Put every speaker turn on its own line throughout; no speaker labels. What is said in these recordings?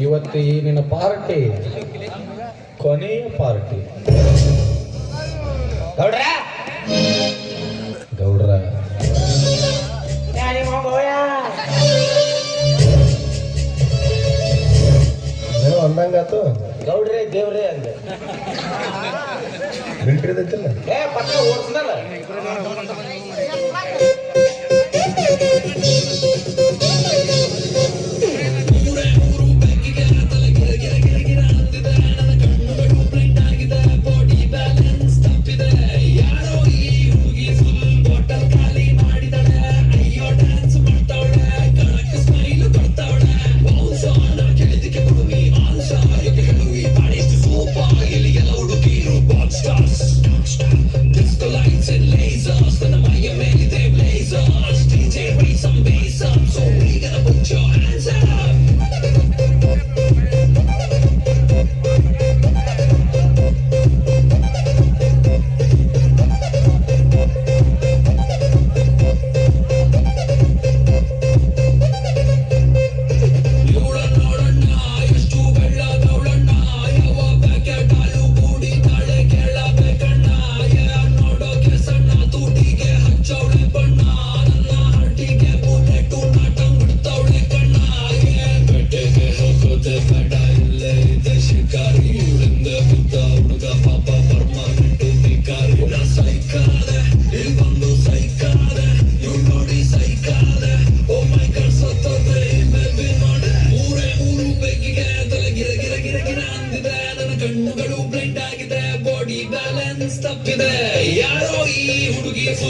ಇವತ್ತು ಈ ನಿನ್ನ ಪಾರ್ಟಿ ಕೊನೆಯ ಪಾರ್ಟಿ.
ಗೌಡ್ರ?
ಗೌಡ್ರ. ಅಂದಂಗಾತು
ಗೌಡ್ರೆ ದೇವ್ರೆ ಅಂದೆ.
ಮಿಲ್ಟ್ರಿ ಐತಿಲ್ಲ
ಏ ಪಕ್ಕ ಓಡಿಸ್ನಲ್ಲ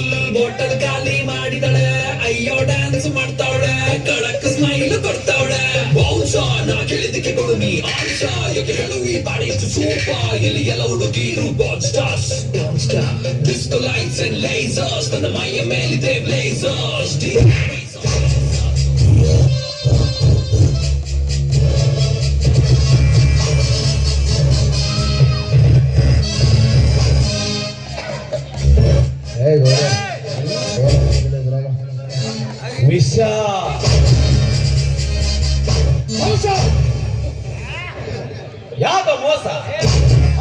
ಫುಲ್ ಬಾಟಲ್ ಖಾಲಿ ಮಾಡಿದಳೆ. ಅಯ್ಯೋ ಡ್ಯಾನ್ಸ್ ಮಾಡ್ತಾವಳೆ. ಕಳಕ್ ಸ್ಮೈಲ್ ಕೊಡ್ತಾವಳೆ. ಬಹುಶಃ ನಾ ಕೇಳಿದಕ್ಕೆ ಕೊಡುಮಿ ಆಂಶ. ಯಾಕೆ ಹೇಳು, ಈ ಬಾಡಿ ಸೂಪ ಇಲ್ಲಿ ಎಲ್ಲ ಹುಡುಗಿರು bob stars disco lights and lasers ನನ್ನ ಮೈಯ ಮೇಲಿದೆ ಬ್ಲೇಸರ್ಸ್
ವಿಷ ಯಾವ ಮೋಸ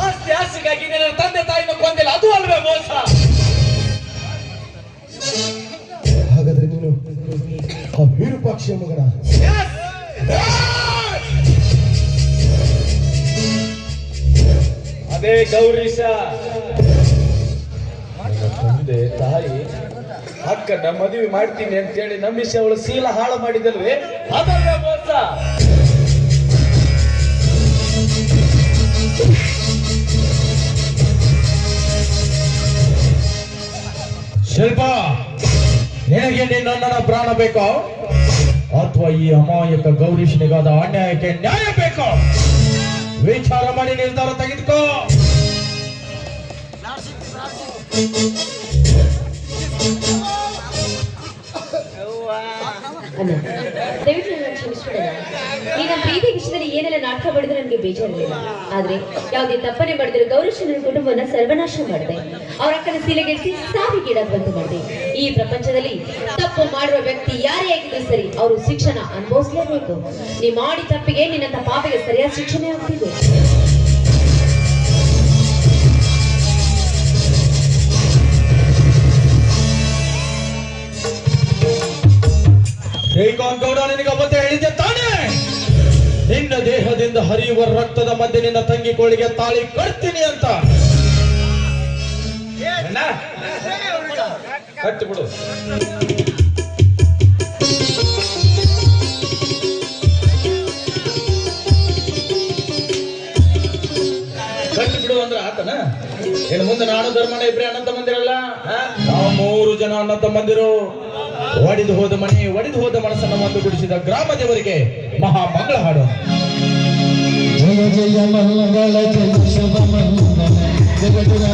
ಆಸ್ತಿ ಆಸ್ತಿಗಾಗಿ ನಿನ್ನ ತಂದೆ ತಾಯಿನ ಕೊಂದಿಲ್ಲ ಅದು ಅಲ್ವೇ ಮೋಸ
ಹಾಗಾದ್ರೆ ನೀನು ಆ ವಿರೂಪಾಕ್ಷಿಯ ಮಗನ
ಅದೇ ಗೌರೀಶ ಅಕ್ಕನ ಮದುವೆ ಮಾಡ್ತೀನಿ ಅಂತೇಳಿ ನಂಬಿಸಿ ಅವಳು ಸೀಲ ಹಾಳು ಮಾಡಿದಲ್ವೇ? ಮೋಸ. ಶಿಲ್ಪ, ನಿನಗೆ ನಿನ್ನ ಪ್ರಾಣ ಬೇಕೋ? ಅಥವಾ ಈ ಅಮಾಯಕ ಗೌರೀಶನಿಗಾದ ಅನ್ಯಾಯಕ್ಕೆ ನ್ಯಾಯ ಬೇಕೋ? ವಿಚಾರ ಮಾಡಿ ನಿರ್ಧಾರ ತೆಗೆದುಕೋ.
ಅಲ್ಲ. ದಯವಿಟ್ಟು ನನ್ನ ಕ್ಷಮಿಸ್ಬಿಡಲ್ಲ ಪ್ರೀತಿ ವಿಷಯದಲ್ಲಿ ಏನೆಲ್ಲ ನಾಟಕ ಮಾಡಿದ್ರೆ ನನಗೆ ಬೇಜಾರಿಲ್ಲ. ಆದ್ರೆ ಯಾವುದೇ ತಪ್ಪನೆ ಮಾಡಿದ್ರೆ ಗೌರೀಶ್ ನನ್ನ ಕುಟುಂಬವನ್ನ ಸರ್ವನಾಶ ಮಾಡಿದೆ. ಅವ್ರ ಅಕ್ಕನ ಸೀಲೆಗೆಡಿಸಿ ಸಾವಿಗೀಡಾಗುವಂತೆ ಮಾಡಿದೆ. ಈ ಪ್ರಪಂಚದಲ್ಲಿ ತಪ್ಪು ಮಾಡಿರೋ ವ್ಯಕ್ತಿ ಯಾರೇ ಆಗಿದ್ರು ಸರಿ ಅವರು ಶಿಕ್ಷಣ ಅನುಭವಿಸಲೇಬೇಕು. ನೀ ಮಾಡಿ ತಪ್ಪಿಗೆ ನಿನ್ನಂತ ಪಾಪಿಗೆ ಸರಿಯಾದ ಶಿಕ್ಷಣ ಆಗ್ತಿದೆ.
ಗೌಡ ನಿನಗೆ ಅಬದ್ಧ ಹೇಳಿದ್ದೆ ತಾನೇ? ನಿನ್ನ ದೇಹದಿಂದ ಹರಿಯುವ ರಕ್ತದ ಮಧ್ಯೆ ನಿನ್ನ ತಂಗಿ ಕೋಳಿಗೆ ತಾಳಿ ಕಟ್ತೀನಿ ಅಂತ. ಕಟ್ಬಿಡು ಕಟ್ಟು ಬಿಡು. ಕಟ್ಟು ಬಿಡು ಅಂದ್ರೆ ಆತನ? ಇನ್ನು ಮುಂದೆ ನಾನು ಧರ್ಮನ ಇಬ್ರೇ ಮಂದಿರ ತಮ್ಮಂದಿರಲ್ಲ ನಾವು ಮೂರು ಜನ ಅಣ್ಣ ತಮ್ಮಂದಿರು ಒಡಿದು ಹೋದ ಮನೆ ಒಡಿದು ಹೋದ ಮನಸ್ಸನ್ನು ಒಂದುಗೂಡಿಸಿದ ಗ್ರಾಮ ದೇವರಿಗೆ ಮಹಾ ಮಂಗಳ ಹಾಡು
ಜಯ ಜಯ ಮಂಗಳ ಜಯ ಶುಭ ಮಂಗಲ ಜಗದುರ